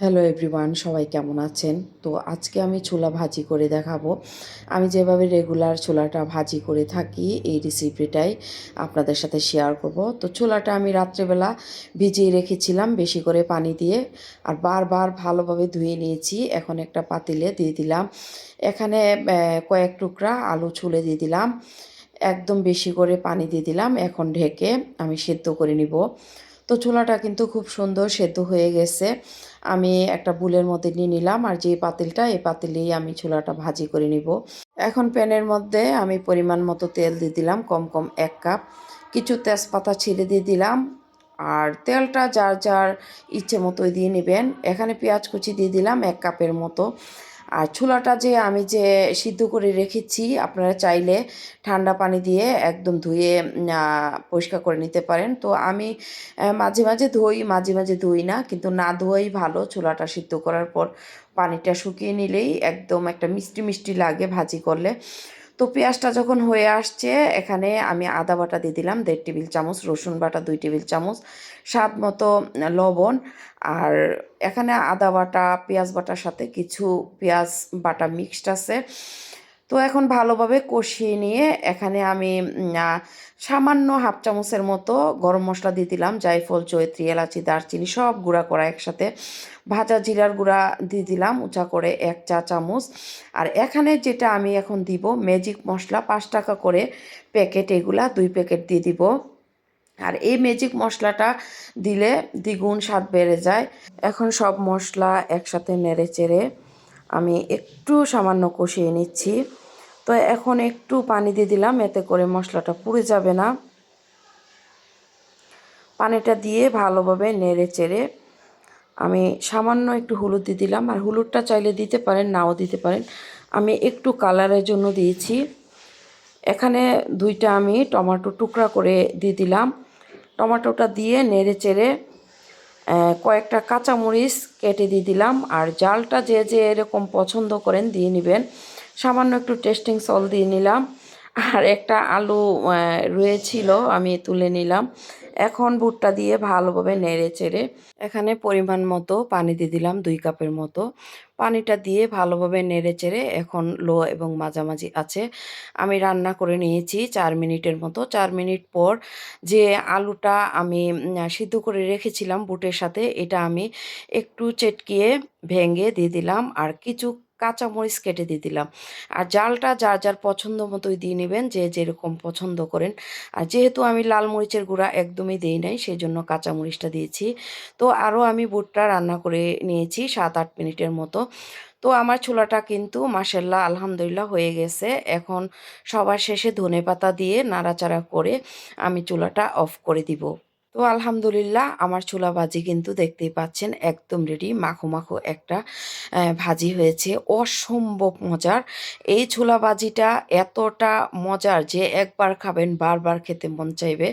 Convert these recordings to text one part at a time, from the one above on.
Hello everyone সবাই কেমন আছেন? তো আজকে আমি ছোলা ভাজি করে দেখাবো। আমি যেভাবে রেগুলার ছোলাটা ভাজি করে থাকি, এই রেসিপিটাই আপনাদের সাথে শেয়ার করব। তো ছোলাটা আমি রাত্রেবেলা ভিজিয়ে রেখেছিলাম, বেশি করে পানি দিয়ে, আর বারবার ভালোভাবে ধুয়ে নিয়েছি। এখন একটা পাতিলে দিয়ে দিলাম। এখানে কয়েক টুকরা আলু ছুলে দিয়ে দিলাম। একদম বেশি করে পানি দিয়ে দিলাম। এখন ঢেকে আমি সেদ্ধ করে নিব। তো ছোলাটা কিন্তু খুব সুন্দর সেদ্ধ হয়ে গেছে। আমি একটা বুলের মধ্যে নিয়ে নিলাম আর যে পাতিলটা, এই পাতিলেই আমি ছোলাটা ভাজি করে নিব। এখন প্যানের মধ্যে আমি পরিমাণ মতো তেল দিয়ে দিলাম, কম কম এক কাপ। কিছু তেজপাতা ছিঁড়ে দিয়ে দিলাম আর তেলটা যার যার ইচ্ছে মতোই দিয়ে নেবেন। এখানে পেঁয়াজ কুচি দিয়ে দিলাম এক কাপের মতো। আর ছোলাটা যে আমি যে সিদ্ধ করে রেখেছি, আপনারা চাইলে ঠান্ডা পানি দিয়ে একদম ধুয়ে পরিষ্কার করে নিতে পারেন। তো আমি মাঝে মাঝে ধুই, মাঝে মাঝে ধুই না, কিন্তু না ধোয়াই ভালো ছোলাটা সিদ্ধ করার পর পানিটা শুকিয়ে নিলেই একদম একটা মিষ্টি মিষ্টি লাগে ভাজি করলে। তো পেঁয়াজটা যখন হয়ে আসছে, এখানে আমি আদা বাটা দিয়ে দিলাম, দেড় টেবিল চামচ, রসুন বাটা দুই টেবিল চামচ, স্বাদ মতো লবণ, আর এখানে আদা বাটা, পেঁয়াজ বাটার সাথে কিছু পেঁয়াজ বাটা মিক্সড আছে। তো এখন ভালোভাবে কষিয়ে নিয়ে এখানে আমি সামান্য হাফ চামচের মতো গরম মশলা দিয়ে দিলাম। জায়ফল জয়ত্রী এলাচি, দারচিনি সব গুঁড়া করা একসাথে। ভাজা জিরার গুঁড়া দিয়ে দিলাম উঁচা করে এক চা চামচ। আর এখানে যেটা আমি এখন দিব ম্যাজিক মশলা, পাঁচ টাকা করে প্যাকেট এগুলা, দুই প্যাকেট দিয়ে দিব। আর এই ম্যাজিক মশলাটা দিলে দ্বিগুণ স্বাদ বেড়ে যায়। এখন সব মশলা একসাথে নেড়ে চেড়ে আমি একটু সামান্য কষিয়ে নিচ্ছি। তো এখন একটু পানি দিয়ে দিলাম, এতে করে মশলাটা পুড়ে যাবে না। পানিটা দিয়ে ভালোভাবে নেড়ে চেড়ে আমি সামান্য একটু হলুদ দিয়ে দিলাম। আর হলুদটা চাইলে দিতে পারেন, নাও দিতে পারেন। আমি একটু কালারের জন্য দিয়েছি। এখানে দুইটা আমি টমেটো টুকরা করে দিয়ে দিলাম। টমেটোটা দিয়ে নেড়ে চেড়ে কয়েকটা কাঁচামরিচ কেটে দিয়ে দিলাম আর জালটা যে যে এরকম পছন্দ করেন দিয়ে নেবেন। সামান্য একটু টেস্টিং সল দিয়ে নিলাম। আর একটা আলু রয়েছিল, আমি তুলে নিলাম। এখন বুটটা দিয়ে ভালোভাবে নেড়ে চেড়ে এখানে পরিমাণ মতো পানি দিয়ে দিলাম, দুই কাপের মতো। পানিটা দিয়ে ভালোভাবে নেড়ে চেড়ে এখন লো এবং মাঝামাঝি আছে। আমি রান্না করে নিয়েছি চার মিনিটের মতো। চার মিনিট পর যে আলুটা আমি সিদ্ধ করে রেখেছিলাম বুটের সাথে, এটা আমি একটু চেটকিয়ে ভেঙে দিয়ে দিলাম। আর কিছু কাঁচামরিচ কেটে দিয়ে দিলাম। আর জালটা যার যার পছন্দ মতোই দিয়ে নেবেন, যে যেরকম পছন্দ করেন। আর যেহেতু আমি লাল মরিচের গুঁড়া একদমই দিই নাই সেই জন্য কাঁচামরিচটা দিয়েছি। তো আরও আমি বুটটা রান্না করে নিয়েছি সাত আট মিনিটের মতো। তো আমার ছোলাটা কিন্তু মাসাল্লাহ আলহামদুলিল্লাহ হয়ে গেছে। এখন সবার শেষে ধনে পাতা দিয়ে নাড়াচাড়া করে আমি চুলাটা অফ করে দিব। তো আলহামদুলিল্লাহ আমার ছোলা ভাজি কিন্তু দেখতেই পাচ্ছেন একদম রেডি মাখো মাখো একটা ভাজি হয়েছে। অসম্ভব মজার। এই ছোলা ভাজিটা এতটা মজার যে একবার খাবেন, বারবার খেতে মন চাইবে।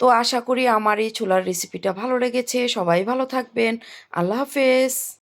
তো আশা করি আমার এই ছোলার রেসিপিটা ভালো লেগেছে। সবাই ভালো থাকবেন। আল্লাহ হাফেজ।